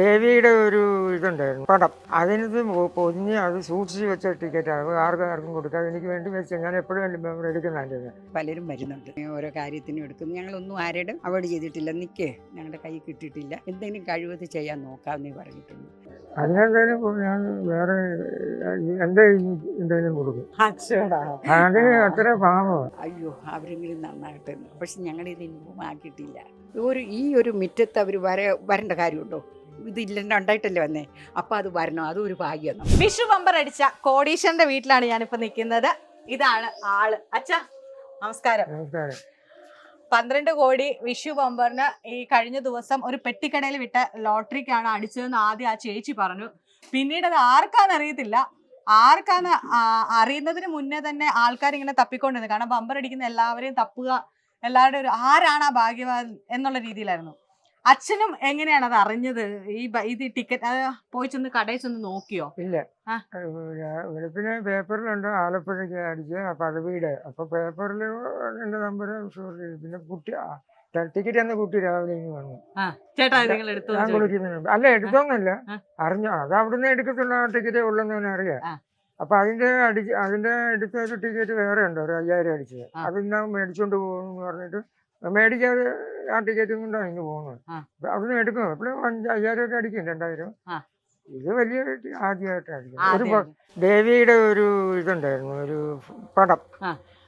ദേവിയുടെ ഒരു ഇതുണ്ടായിരുന്നു പടം. അതിനത് പൊതിഞ്ഞ് അത് സൂക്ഷിച്ച് വെച്ച ടിക്കറ്റാണ് ആർക്കും ആർക്കും കൊടുക്കാതെ എനിക്ക് വേണ്ടി വെച്ച് ഞാൻ എപ്പോഴും എടുക്കുന്നതിന്റെ പലരും വരുന്നുണ്ട്. ഓരോ കാര്യത്തിനും എടുക്കുന്നു ഞങ്ങളൊന്നും ആരോടും അവോയ്ഡ് ചെയ്തിട്ടില്ല. നിൽക്കേ ഞങ്ങളുടെ കൈ കിട്ടിയിട്ടില്ല. എന്തെങ്കിലും കഴിവത് ചെയ്യാൻ നോക്കാമെന്നേ പറഞ്ഞിട്ടുണ്ട് അതിനെന്തായാലും ഞാൻ വേറെ എന്റെ എന്തെങ്കിലും കൊടുക്കും. അത് അത്ര പാവമാണ് അയ്യോ അവരെങ്കിലും നന്നായിട്ടുണ്ട് പക്ഷെ ഞങ്ങളിത് ഇൻഫോം ആക്കിയിട്ടില്ല. ഒരു ഈ ഒരു മുറ്റത്ത് അവർ വര വരേണ്ട കാര്യമുണ്ടോ? ഇതില്ല ഉണ്ടായിട്ടല്ലേ വന്നേ? അപ്പോൾ അത് വരണം അതും ഒരു ഭാഗ്യം. വിഷു ബമ്പർ അടിച്ച കോടീശ്വരന്റെ വീട്ടിലാണ് ഞാനിപ്പോ നിൽക്കുന്നത് ഇതാണ് ആൾ. അച്ഛ നമസ്കാരം. നമസ്കാരം. പന്ത്രണ്ട് കോടി വിഷു ബമ്പറിന് ഈ കഴിഞ്ഞ ദിവസം ഒരു പെട്ടിക്കടയിൽ വിട്ട ലോട്ടറിക്കാണ് അടിച്ചതെന്ന് ആദ്യം ആ ചേച്ചി പറഞ്ഞു. പിന്നീട് അത് ആർക്കാന്ന് അറിയത്തില്ല. ആർക്കാന്ന് അറിയുന്നതിന് മുന്നേ തന്നെ ആൾക്കാർ ഇങ്ങനെ തപ്പിക്കൊണ്ടിരുന്നു. കാരണം ബമ്പർ അടിക്കുന്ന എല്ലാവരെയും തപ്പുക എല്ലാവരുടെ ഒരു ആരാണ് ആ ഭാഗ്യവാൻ എന്നുള്ള രീതിയിലായിരുന്നു. അച്ഛനും എങ്ങനെയാണ് അത് അറിഞ്ഞത്? ഈ ബ- ഇത് ടിക്കറ്റ് പോയി ചെന്ന് കടയിൽ ചെന്ന് നോക്കിയോ? ഇല്ല. ആ. വെളുപ്പിന് പേപ്പറിലുണ്ട് ആലപ്പുഴയ്ക്ക് അടിച്ച് പഴവീട് അപ്പൊ പേപ്പറിൽ എന്റെ നമ്പർ പിന്നെ കുട്ടി ടിക്കറ്റ് എന്ന കുട്ടി രാവിലെ ഇങ്ങ് വന്നു. ചേട്ടാ ഇത് നിങ്ങൾ എടുത്തു ഞാൻ കുളിക്കുന്നുണ്ട് അല്ല എടുത്തോന്നല്ല. ആ. അറിഞ്ഞോ? അത് അവിടുന്ന് എടുക്കത്തുള്ള ടിക്കറ്റ് ഉള്ളെന്ന് തന്നെ അറിയാം. ആ. അപ്പൊ അതിന്റെ അടിച്ച് അതിന്റെ എടുത്ത ഒരു ടിക്കറ്റ് വേറെ ഉണ്ട്. ഒരു അയ്യായിരം അടിച്ചത്. ആ. അത് ഇന്നാ മേടിച്ചോണ്ട് പോകുന്നു പറഞ്ഞിട്ട് മേടിക്കാതെ ആ ടിക്കറ്റും കൊണ്ടാണ് ഇങ്ങ് പോകുന്നത്. അവിടെ നിന്ന് അവിടുന്ന് എടുക്കും എപ്പോഴും അയ്യായിരം ഒക്കെ അടിക്കും രണ്ടായിരം. ഇത് വലിയ ആദ്യമായിട്ട് അടിക്കും ഒരു ദേവിയുടെ ഒരു ഇതുണ്ടായിരുന്നു ഒരു പടം.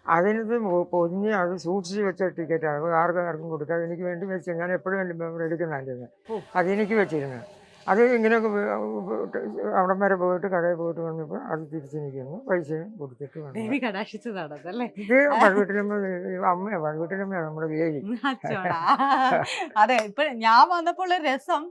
അതിനത് പൊതിഞ്ഞ് അത് സൂക്ഷിച്ച് വെച്ച ടിക്കറ്റാണ് ആർക്കും ആർക്കും കൊടുക്കാതെ എനിക്ക് വേണ്ടി വെച്ച് ഞാൻ എപ്പോഴും എടുക്കുന്നതിന്റെ ഓ. അതെനിക്ക് വെച്ചിരുന്നത്. അത് ഇങ്ങനെയൊക്കെ അവിടം വരെ പോയിട്ട് കടയിൽ പോയിട്ട് വന്നപ്പോൾ അത് തിരിച്ചു നിൽക്കുന്നു പൈസയും കൊടുത്തിട്ട് വന്നു. ദേവി കടാക്ഷിച്ചതാണ് അതല്ലേ? ഇത് പഴവീട്ടിലമ്മ അമ്മയാണ് പഴവീട്ടിലമ്മയാണ് നമ്മുടെ അച്ചോടാ. അതെ ഇപ്പൊ ഞാൻ വന്നപ്പോൾ രസം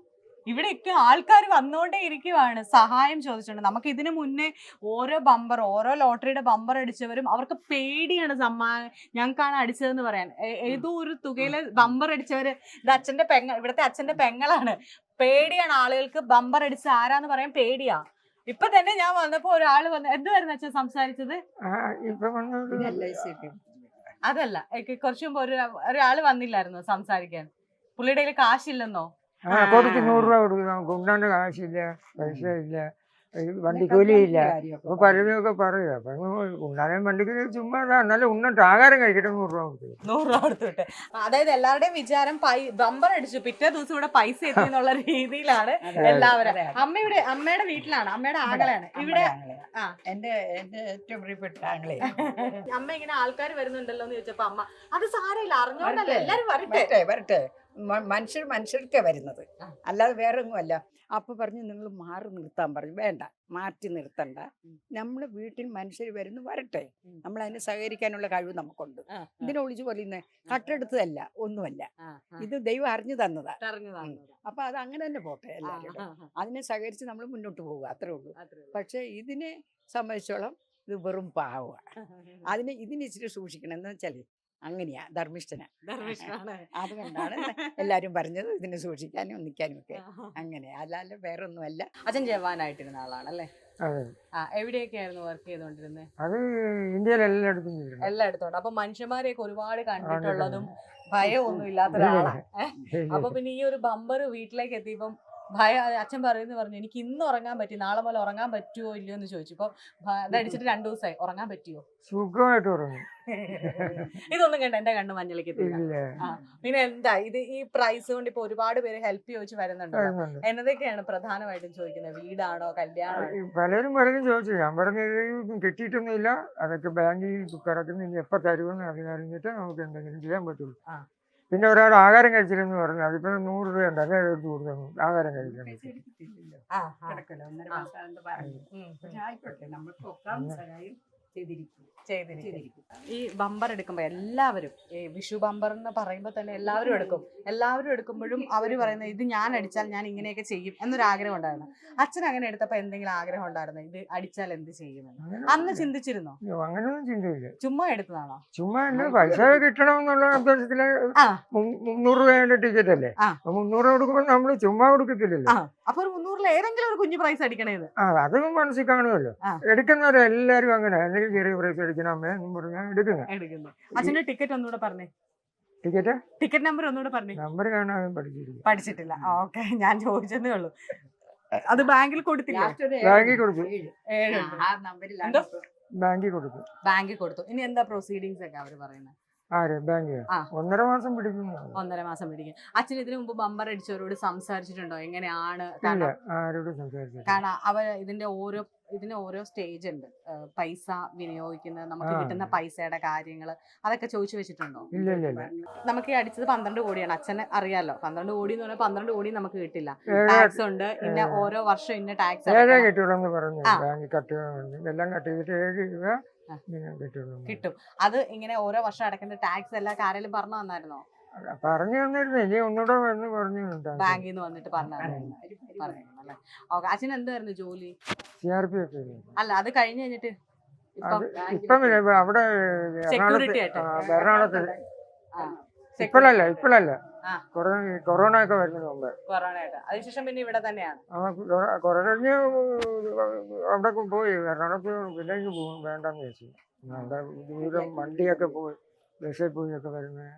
ഇവിടെയൊക്കെ ആൾക്കാർ വന്നുകൊണ്ടേ ഇരിക്കുവാണ്. സഹായം ചോദിച്ചുകൊണ്ട് നമുക്ക് ഇതിനു മുന്നേ ഓരോ ബമ്പർ ഓരോ ലോട്ടറിയുടെ ബമ്പർ അടിച്ചവരും അവർക്ക് പേടിയാണ് സമ്മാനം ഞങ്ങൾക്കാണ് അടിച്ചതെന്ന് പറയാൻ. ഏതോ ഒരു തുകയിലെ ബമ്പർ അടിച്ചവര് ഇത് അച്ഛന്റെ പെങ്ങ ഇവിടുത്തെ അച്ഛന്റെ പെങ്ങളാണ്. പേടിയാണ് ആളുകൾക്ക് ബമ്പർ അടിച്ച ആരാന്ന് പറയാൻ പേടിയാ. ഇപ്പൊ തന്നെ ഞാൻ വന്നപ്പോ ഒരാൾ വന്ന് എന്തുവായിരുന്നു അച്ഛൻ സംസാരിച്ചത്. അതല്ല കുറച്ചു മുമ്പ് ഒരു ഒരാൾ വന്നില്ലായിരുന്നു സംസാരിക്കാൻ? പുള്ളിയുടെ കയ്യിൽ കാശില്ലെന്നോ? കൊടുത്ത് നൂറ് രൂപ കൊടുക്കണം കൊണ്ടാണ്ട് കാശില്ല പൈസ ഇല്ല വണ്ടി വണ്ടിക്കൂലിയില്ല അപ്പൊ പലതുമൊക്കെ പറയും. അപ്പൊ ഉണ്ണാനും വണ്ടിക്ക് ചുമ്മാ എന്നാലും ഉണ്ണിട്ട്. ആഹാരം കഴിക്കട്ടെ നൂറ് രൂപ കൊടുത്തു. നൂറ് രൂപ കൊടുത്തിട്ട് അതായത് എല്ലാവരുടെയും വിചാരം ബമ്പർ അടിച്ചു. പിറ്റേ ദിവസം ഇവിടെ പൈസ എത്തി എന്നുള്ള രീതിയിലാണ് എല്ലാവരും. അതെ, അതെ. അമ്മ ഇവിടെ അമ്മയുടെ വീട്ടിലാണ്. അമ്മയുടെ ആകളാണ് ഇവിടെ. എന്റെ എന്റെ ഏറ്റവും പ്രിയപ്പെട്ട ആങ്ങളെ. അമ്മ ഇങ്ങനെ ആൾക്കാർ വരുന്നുണ്ടല്ലോ എന്ന് ചോദിച്ചപ്പോ അമ്മ അത് സാരമില്ല അറിഞ്ഞോണ്ടല്ലോ? എല്ലാരും വരട്ടെ വരട്ടെ. മനുഷ്യർ മനുഷ്യർക്കേ വരുന്നത്. അല്ലാതെ വേറെ ഒന്നുമല്ല അപ്പൊ പറഞ്ഞു നിങ്ങൾ മാറി നിർത്താൻ പറഞ്ഞു. വേണ്ട മാറ്റി നിർത്തണ്ട. നമ്മുടെ വീട്ടിൽ മനുഷ്യർ വരുന്നു വരട്ടെ. നമ്മൾ അതിനെ സഹകരിക്കാനുള്ള കഴിവ് നമുക്കുണ്ട്. ഇതിനെ ഒളിച്ചു പോലെ കട്ടെടുത്തതല്ല ഒന്നുമല്ല. ഇത് ദൈവം അറിഞ്ഞു തന്നതാ. അപ്പൊ അത് അങ്ങനെ തന്നെ പോട്ടെ എല്ലാവരും. അതിനെ സഹകരിച്ച് നമ്മൾ മുന്നോട്ട് പോവുക. അത്രേ ഉള്ളൂ. പക്ഷെ പക്ഷേ ഇതിനെ സംബന്ധിച്ചോളം ഇത് വെറും പാവമാണ്. അതിനെ ഇതിനെ ഇച്ചിരി സൂക്ഷിക്കണം. എന്ന് വെച്ചാൽ അങ്ങനെയാ ധർമ്മിഷ്ഠനാ. ധർമ്മിഷ്ഠനാണ്. അതുകൊണ്ടാണ് എല്ലാരും പറഞ്ഞത് ഇതിനെ സൂക്ഷിക്കാനും ഒന്നിക്കാനും ഒക്കെ. അങ്ങനെ അല്ലാതെ വേറെ ഒന്നുമല്ല അച്ഛൻ ജവാനായിട്ടിരുന്ന ആളാണല്ലേ? എവിടെയൊക്കെയായിരുന്നു വർക്ക് ചെയ്തോണ്ടിരുന്നത് അത് ഇന്ത്യയിൽ എല്ലായിടത്തും എല്ലായിടത്തും അപ്പൊ മനുഷ്യന്മാരെയൊക്കെ ഒരുപാട് കണ്ടിട്ടുള്ളതും ഭയമൊന്നും ഇല്ലാത്ത ഒരാളാണ് അപ്പൊ പിന്നെ ഈ ഒരു ബമ്പർ വീട്ടിലേക്ക് എത്തിയപ്പം ഭയ അച്ഛൻ പറയുന്നു പറഞ്ഞു എനിക്ക് ഇന്ന് ഉറങ്ങാൻ പറ്റി നാളെ മുതൽ ഉറങ്ങാൻ പറ്റുമോ ഇല്ലയോ എന്ന് ചോദിച്ചു. ഇപ്പൊ അതടിച്ചിട്ട് രണ്ടു ദിവസമായി. ഉറങ്ങാൻ പറ്റിയോ? സുഖമായിട്ട് ഉറങ്ങും. ഇതൊന്നും കണ്ട എന്റെ കണ്ണ് മഞ്ഞളിക്ക് പിന്നെ എന്താ ഇത് ഈ പ്രൈസ് കൊണ്ട് ഇപ്പൊ ഒരുപാട് പേര് ഹെൽപ്പ് ചോദിച്ച് വരുന്നുണ്ട് എന്നതൊക്കെയാണ് പ്രധാനമായിട്ടും ചോദിക്കുന്നത്? വീടാണോ കല്യാണോ പലരും പലരും ചോദിച്ചു. ഞാൻ പറഞ്ഞത് കിട്ടിയിട്ടൊന്നുമില്ല. അതൊക്കെ ബാങ്കിൽ കിടക്കുന്നില്ല. എപ്പോ തരുമെന്ന് അറിഞ്ഞിട്ട് നമുക്ക് എന്തെങ്കിലും ചെയ്യാൻ പറ്റുള്ളൂ. പിന്നെ ഒരാൾ ആഹാരം കഴിച്ചില്ലെന്ന് പറഞ്ഞു. അതിപ്പോ നൂറ് രൂപ ഉണ്ട് അത് എടുത്ത് കൊടുത്തു. ആഹാരം കഴിക്കാൻ ആ, ആ. ചെയ്തിരിക്കും. ഈ ബമ്പർ എടുക്കുമ്പോൾ എല്ലാവരും ഈ വിഷു ബമ്പർ എന്ന് പറയുമ്പോൾ തന്നെ എല്ലാവരും എടുക്കും. എല്ലാവരും എടുക്കുമ്പോഴും അവർ പറയുന്നത് ഇത് ഞാൻ അടിച്ചാൽ ഞാൻ ഇങ്ങനെയൊക്കെ ചെയ്യും എന്നൊരു ആഗ്രഹം ഉണ്ടായിരുന്നു. അച്ഛൻ അങ്ങനെ എടുത്തപ്പോൾ എന്തെങ്കിലും ആഗ്രഹം ഉണ്ടായിരുന്നു? ഇത് അടിച്ചാൽ എന്ത് ചെയ്യുമെന്ന് അന്ന് ചിന്തിച്ചിരുന്നോ? അങ്ങനെയൊന്നും ചുമ്മാ എടുത്തതാണോ? ചുമ്മാ പൈസ ആ. മു- മുന്നൂറ് രൂപയുടെ ടിക്കറ്റ് അല്ലേ? മുന്നൂറ് കൊടുക്കുമ്പോൾ നമ്മൾ ചുമ്മാ കൊടുക്കത്തില്ലല്ലോ. അപ്പൊ ഒരു മുന്നൂറിൽ ഏതെങ്കിലും ഒരു കുഞ്ഞു പ്രൈസ് അടിക്കണേന്ന് അതൊന്നും അതും മനസ്സിൽ കാണുമല്ലോ. എടുക്കുന്നവരെല്ലാരും അങ്ങനെ. അല്ലെങ്കിൽ ചെറിയ പ്രൈസ് അടിക്കണം അമ്മേ എന്നും പറഞ്ഞാൽ എടുക്കുന്നത് എടുക്കുന്നു. അച്ഛന്റെ ടിക്കറ്റ് ഒന്നുകൂടെ പറഞ്ഞേ. ടിക്കറ്റ്? ടിക്കറ്റ് നമ്പർ ഒന്നുകൂടെ പറഞ്ഞു. നമ്പർ കാണാൻ പഠിച്ചിട്ടില്ല. പഠിച്ചിട്ടില്ല. ഓക്കെ. ഞാൻ ചോദിച്ചതേ ഉള്ളൂ. അത് ബാങ്കിൽ കൊടുത്തില്ല? ബാങ്കിൽ കൊടുത്തു? ബാങ്കിൽ കൊടുത്തു. ബാങ്കിൽ കൊടുത്തു. ഇനി എന്താ പ്രൊസീഡിങ്സ് ഒക്കെ അവർ പറയുന്നത്. ഒന്നര മാസം പിടിക്കും. ഒന്നര മാസം പിടിക്കും. അച്ഛൻ ഇതിനു മുമ്പ് ബമ്പർ അടിച്ചവരോട് സംസാരിച്ചിട്ടുണ്ടോ? എങ്ങനെയാണ്? കാരണം അവ അവർ ഇതിന്റെ ഓരോ ഇതിന് ഓരോ സ്റ്റേജ് ഉണ്ട്. പൈസ വിനിയോഗിക്കുന്നത് നമുക്ക് കിട്ടുന്ന പൈസയുടെ കാര്യങ്ങൾ അതൊക്കെ ചോദിച്ചു വെച്ചിട്ടുണ്ടോ? ഇല്ല ഇല്ല ഇല്ല. നമുക്ക് ഈ അടിച്ചത് പന്ത്രണ്ട് കോടിയാണ്. അച്ഛന് അറിയാലോ. പന്ത്രണ്ട് കോടി എന്ന് പറഞ്ഞാൽ പന്ത്രണ്ട് കോടി നമുക്ക് കിട്ടില്ല. ടാക്സ് ഉണ്ട്. ഇന്ന ഓരോ വർഷം ഇന്ന ടാക്സ്. എല്ലാം കട്ട് ചെയ്തിട്ട് ഏഴ് രൂപ കിട്ടും. അത് ഇങ്ങനെ ഓരോ വർഷം അടക്കേണ്ട ടാക്സ് എല്ലാ ആരെങ്കിലും പറഞ്ഞു തന്നായിരുന്നോ? പറഞ്ഞു തന്നിരുന്നു. ഇനി ഒന്നുകൂടെ വന്ന് പറഞ്ഞു ബാങ്കിൽ നിന്ന് വന്നിട്ട് പറഞ്ഞു പറഞ്ഞു അല്ലേ ഓക്കെ. അച്ഛൻ എന്തായിരുന്നു ജോലി? സി ആർ പി അല്ല അത് കഴിഞ്ഞ് കഴിഞ്ഞിട്ട് ഇപ്പം ഇപ്പം അവിടെ എറണാകുളത്ത് ഇപ്പോഴല്ല ഇപ്പോഴല്ല. കൊറോണ കൊറോണ ഒക്കെ വരുന്നതിന് മുമ്പ്. കൊറോണ ആയിട്ട് അതിനുശേഷം പിന്നെ ഇവിടെ തന്നെയാണ്. കൊറോണ അവിടെ പോയി. എറണാകുളത്ത് പിന്നെ പോകും വേണ്ടെന്ന് വെച്ചു അവിടെ ദൂരം വണ്ടിയൊക്കെ പോയി ബസ്സിൽ പോയി ഒക്കെ വരുന്നത്.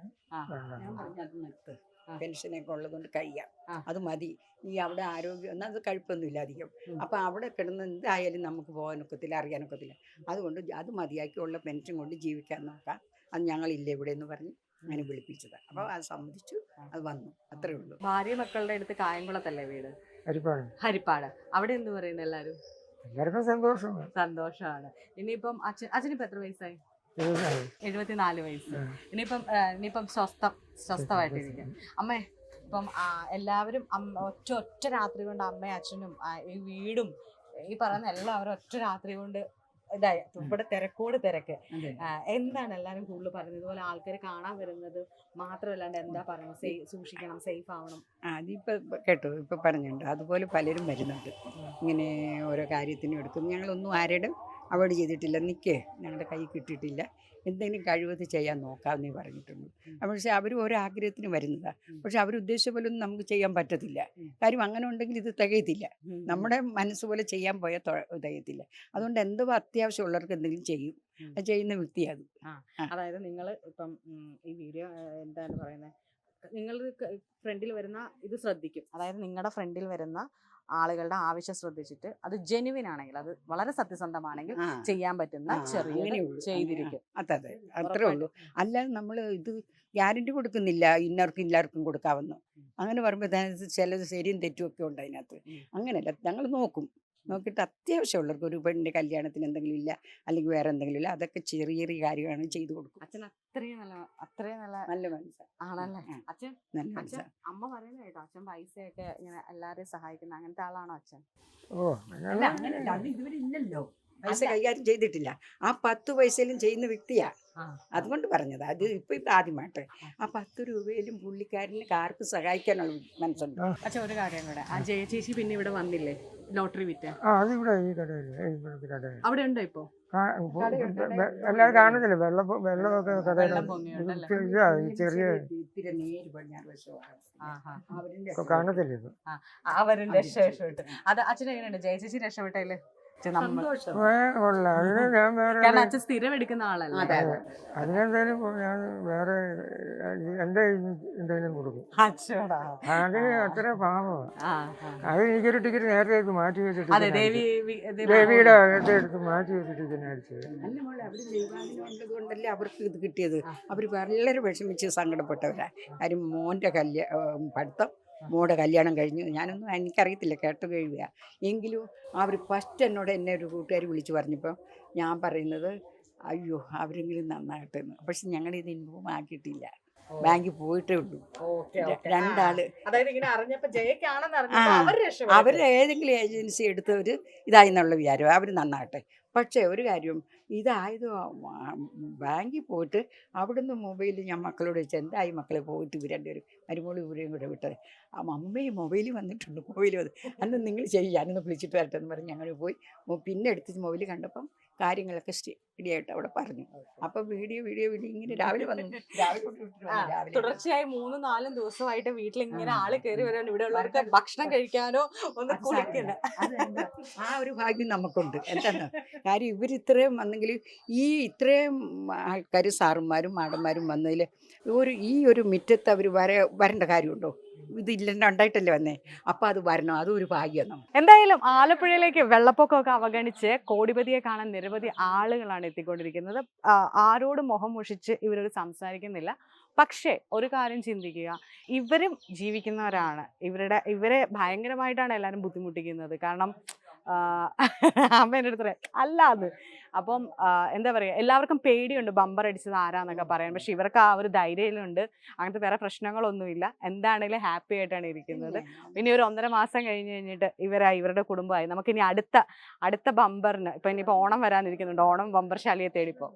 പെൻഷനൊക്കെ ഉള്ളതുകൊണ്ട് കഴിയാം. അത് മതി. ഈ അവിടെ ആരോഗ്യം എന്നാൽ അത് കഴിപ്പൊന്നുമില്ല അധികം. അപ്പൊ അവിടെ കിടന്ന് എന്തായാലും നമുക്ക് പോകാനൊക്കത്തില്ല അറിയാനൊക്കത്തില്ല. അതുകൊണ്ട് അത് മതിയാക്കിയുള്ള പെൻഷൻ കൊണ്ട് ജീവിക്കാൻ നോക്കാം. അത് ഞങ്ങളില്ല ഇവിടെ എന്ന് പറഞ്ഞ് ഞാൻ വിളിപ്പിച്ചത്. അപ്പോൾ അത് സമ്മതിച്ചു അത് വന്നു. അത്രേ ഉള്ളൂ. ഭാര്യ മക്കളുടെ അടുത്ത് കായംകുളത്തല്ലേ വീട്? ഹരിപ്പാട്. ഹരിപ്പാട്. അവിടെ എന്ത് പറയുന്നു എല്ലാരും? എല്ലാവർക്കും സന്തോഷമാണ്. സന്തോഷമാണ്. ഇനിയിപ്പം അച്ഛൻ അച്ഛനിപ്പോ എത്ര വയസ്സായി. എഴുപത്തിനാല്. വയസ്സ്. ഇനിയിപ്പം ഇനിയിപ്പം സ്വസ്ഥം സ്വസ്ഥമായിട്ടിരിക്കും. അമ്മേ ഇപ്പം എല്ലാവരും അമ്മ ഒറ്റ ഒറ്റ രാത്രി കൊണ്ട് അമ്മയും അച്ഛനും ഈ വീടും ഈ പറയുന്ന എല്ലാവരും ഒറ്റ രാത്രി കൊണ്ട് ഇതായി. ഇവിടെ തിരക്കോട് തിരക്ക്. എന്താണ് എല്ലാവരും കൂടുതൽ പറയുന്നത്? ഇതുപോലെ ആൾക്കാർ കാണാൻ വരുന്നത് മാത്രമല്ലാണ്ട് എന്താ പറയുന്നത്? സേഫ് സൂക്ഷിക്കണം സേഫ് ആവണം. ആ അതിപ്പോൾ കേട്ടോ ഇപ്പോൾ പറഞ്ഞിട്ടുണ്ട്. അതുപോലെ പലരും വരുന്നുണ്ട്. ഇങ്ങനെ ഓരോ കാര്യത്തിനും എടുക്കും. ഞങ്ങളൊന്നും ആരോടും അവോയ്ഡ് ചെയ്തിട്ടില്ല. നിൽക്കേ ഞങ്ങളുടെ കൈ കിട്ടിയിട്ടില്ല. എന്തെങ്കിലും കഴിവത് ചെയ്യാൻ നോക്കാമെന്നേ പറഞ്ഞിട്ടുണ്ട് പക്ഷേ അവർ ഓരോ ആഗ്രഹത്തിന് വരുന്നതാണ് പക്ഷെ അവർ ഉദ്ദേശിച്ച പോലെ ഒന്നും നമുക്ക് ചെയ്യാൻ പറ്റത്തില്ല. കാര്യം അങ്ങനെ ഉണ്ടെങ്കിൽ ഇത് തികയത്തില്ല. നമ്മുടെ മനസ്സ് പോലെ ചെയ്യാൻ പോയാൽ തികയത്തില്ല. അതുകൊണ്ട് എന്തോ അത്യാവശ്യമുള്ളവർക്ക് എന്തെങ്കിലും ചെയ്യും. ചെയ്യുന്ന വ്യക്തിയാണ് അതായത് നിങ്ങൾ ഇപ്പം ഈ വീഡിയോ എന്താണ് പറയുന്നത് നിങ്ങൾ ഫ്രണ്ടിൽ വരുന്ന ഇത് ശ്രദ്ധിക്കും. അതായത് നിങ്ങളുടെ ഫ്രണ്ടിൽ വരുന്ന ആളുകളുടെ ആവശ്യം ശ്രദ്ധിച്ചിട്ട് അത് ജെനുവിൻ ആണെങ്കിൽ അത് വളരെ സത്യസന്ധമാണെങ്കിൽ ചെയ്യാൻ പറ്റുന്ന ചെറിയ. ചെയ്തിരിക്കും. അതെ അതെ. അത്രേ ഉള്ളൂ. അല്ലാതെ നമ്മൾ ഇത് ഗ്യാരണ്ടി കൊടുക്കുന്നില്ല ഇന്നർക്കും എല്ലാവർക്കും കൊടുക്കാമെന്ന്. അങ്ങനെ പറയുമ്പോൾ ചിലത് ശരിയും തെറ്റും ഒക്കെ ഉണ്ട് അതിനകത്ത്. അങ്ങനെയല്ല ഞങ്ങൾ നോക്കും. നോക്കിയിട്ട് അത്യാവശ്യമുള്ളവർക്ക് ഒരു പെണ്ണിന്റെ കല്യാണത്തിന് എന്തെങ്കിലും ഇല്ല അല്ലെങ്കിൽ വേറെ എന്തെങ്കിലും ഇല്ല അതൊക്കെ ചെറിയ ചെറിയ കാര്യമാണ് ചെയ്തു കൊടുക്കും. അച്ഛൻ അത്രയും നല്ല അത്രയും നല്ല നല്ല മനസ്സാണ് ആണല്ലേ? അച്ഛൻ നല്ല മനസ്സാണ് അമ്മ പറയുന്നത് കേട്ടോ അച്ഛൻ പൈസയൊക്കെ ഇങ്ങനെ എല്ലാരെയും സഹായിക്കുന്ന അങ്ങനത്തെ ആളാണോ അച്ഛൻ? ഓ അല്ല അങ്ങനെ അങ്ങനെയല്ല അത് ഇതുവരെ ഇല്ലല്ലോ. പൈസ കൈകാര്യം ചെയ്തിട്ടില്ല. ആ പത്ത് പൈസയിലും ചെയ്യുന്ന വ്യക്തിയാ. അതുകൊണ്ട് പറഞ്ഞത്. അത് ഇപ്പൊ ഇത് ആദ്യമായിട്ട്. ആ പത്ത് രൂപയിലും പുള്ളിക്കാരന് കാർക്ക് സഹായിക്കാനുള്ള മനസ്സുണ്ട്. അച്ഛൻ ഒരു കാര്യം കൂടെ. ആ ജയ ചേച്ചി പിന്നെ ഇവിടെ വന്നില്ലേ? ലോട്ടറി വിറ്റ്. ആ ഇവിടെ ഈ കടയിൽ കടയിൽ അവിടെ ഉണ്ടോ ഇപ്പോ? എല്ലാവരും കാണുന്നില്ല വെള്ളം വെള്ളമൊക്കെ കടയിൽ ചെറിയ കാണത്തില്ല ഇത്? അവരും അത്. രക്ഷപ്പെട്ടു. അത് അച്ഛനെങ്ങനെയുണ്ട് ജയചേച്ചി ജയ കാരണം അച്ഛൻ സ്ഥിരം എടുക്കുന്ന ആളല്ലേ? അതെ അതെ. അതിനെന്തായാലും ഞാൻ വേറെ എന്റെ എന്തെങ്കിലും കൊടുക്കും. അച്ഛടാ. അത് അത്ര പാവമാണ് ആ, ആ. അത് എനിക്കൊരു ടിക്കറ്റ് നേരത്തെ മാറ്റി വെച്ചിട്ട് അതെ ദേവി ദേവിയുടെ അകത്ത് എടുത്ത് മാറ്റി വെച്ചിട്ട് അടിച്ചത് അവർക്ക് ഇത് കിട്ടിയത്? അവർ വളരെ വിഷമിച്ച് സങ്കടപ്പെട്ടവരാ. കാര്യം മോന്റെ കല്യാ പഠിത്തം മോടെ കല്യാണം കഴിഞ്ഞു. ഞാനൊന്നും എനിക്കറിയത്തില്ല കേട്ട് കഴിയുക. എങ്കിലും അവർ ഫസ്റ്റ് എന്നോട് എന്നെ ഒരു കൂട്ടുകാർ വിളിച്ച് പറഞ്ഞപ്പോൾ ഞാൻ പറയുന്നത് അയ്യോ അവരെങ്കിലും നന്നാകട്ടെ എന്ന് പക്ഷെ ഞങ്ങളിത് ഇൻഫോം ആക്കിയിട്ടില്ല. ബാങ്കിൽ പോയിട്ടേ ഉള്ളൂ. രണ്ടാൾ. അതായത് ഇങ്ങനെ അറിഞ്ഞപ്പോ ജയക്കാണെന്ന് അറിഞ്ഞപ്പോ ആ. അവർ ഏതെങ്കിലും ഏജൻസി എടുത്തവർ ഇതായി എന്നുള്ള വിചാരം. അവർ നന്നാകട്ടെ. പക്ഷേ ഒരു കാര്യം ഇതായത് ബാങ്കിൽ പോയിട്ട് അവിടുന്ന് മൊബൈലിൽ ഞാൻ മക്കളോട് വെച്ച് എന്തായി മക്കളെ പോയിട്ട് ഇവർ രണ്ടുപേരും മരുമോളും ഇവരെയും കൂടെ വിട്ടത്? ആ അമ്മയും മൊബൈൽ വന്നിട്ടുണ്ട് മൊബൈൽ വന്ന്. അന്ന് നിങ്ങൾ ചെയ്യാനൊന്ന് വിളിച്ചിട്ട് വരട്ടെ എന്ന് പറഞ്ഞ് ഞങ്ങൾ പോയി. പിന്നെ എടുത്ത് മൊബൈൽ കണ്ടപ്പം കാര്യങ്ങളൊക്കെ സ്റ്റേ വീഡിയോ ആയിട്ട് അവിടെ പറഞ്ഞു. അപ്പൊ വീഡിയോ വീഡിയോ വീഡിയോ ഇങ്ങനെ രാവിലെ വന്നു. തുടർച്ചയായി മൂന്നും നാലും ദിവസമായിട്ട് വീട്ടിൽ ഇങ്ങനെ ആൾ കയറി വരാൻ ഇവിടെ ഉള്ളവർക്ക് ഭക്ഷണം കഴിക്കാനോ ഒന്ന്. അതെന്താ, ആ ഒരു ഭാഗ്യം നമുക്കുണ്ട്. എന്താണ്? കാര്യം ഇവർ ഇത്രയും വന്നെങ്കിൽ ഈ ഇത്രയും ആൾക്കാർ സാറുമാരും മാഡന്മാരും വന്നതിൽ ഒരു ഈ ഒരു മുറ്റത്ത് അവർ വര വരേണ്ട കാര്യമുണ്ടോ? ഇതില്ല ഉണ്ടായിട്ടല്ലേ വന്നേ? അപ്പോൾ അത് വരണം. അതും ഒരു ഭാഗ്യം എന്തായാലും ആലപ്പുഴയിലേക്ക് വെള്ളപ്പൊക്കമൊക്കെ അവഗണിച്ച് കോടിപതിയെ കാണാൻ നിരവധി ആളുകളാണ് എത്തിക്കൊണ്ടിരിക്കുന്നത്. ആരോട് മുഖം മുഷിച്ച് ഇവരോട് സംസാരിക്കുന്നില്ല. പക്ഷേ ഒരു കാര്യം ചിന്തിക്കുക. ഇവരും ജീവിക്കുന്നവരാണ്. ഇവരുടെ ഇവരെ ഭയങ്കരമായിട്ടാണ് എല്ലാവരും ബുദ്ധിമുട്ടിക്കുന്നത്. കാരണം അമ്മ എന്റെ അടുത്ത് പറയാം അല്ല അത് അപ്പം എന്താ പറയുക എല്ലാവർക്കും പേടിയുണ്ട് ബമ്പർ അടിച്ചത് ആരാന്നൊക്കെ പറയാൻ. പക്ഷെ ഇവർക്ക് ആ ഒരു ധൈര്യമുണ്ട് അങ്ങനത്തെ വേറെ പ്രശ്നങ്ങളൊന്നുമില്ല എന്താണെങ്കിലും ഹാപ്പി ആയിട്ടാണ് ഇരിക്കുന്നത്. ഇനി ഒരു ഒന്നര മാസം കഴിഞ്ഞ് കഴിഞ്ഞിട്ട് ഇവരായി ഇവരുടെ കുടുംബമായി. നമുക്കിനി അടുത്ത അടുത്ത ബമ്പറിന് ഇപ്പം ഇനിയിപ്പോൾ ഓണം വരാനിരിക്കുന്നുണ്ട്. ഓണം ബമ്പർ ശാലിയെ തേടിപ്പോ.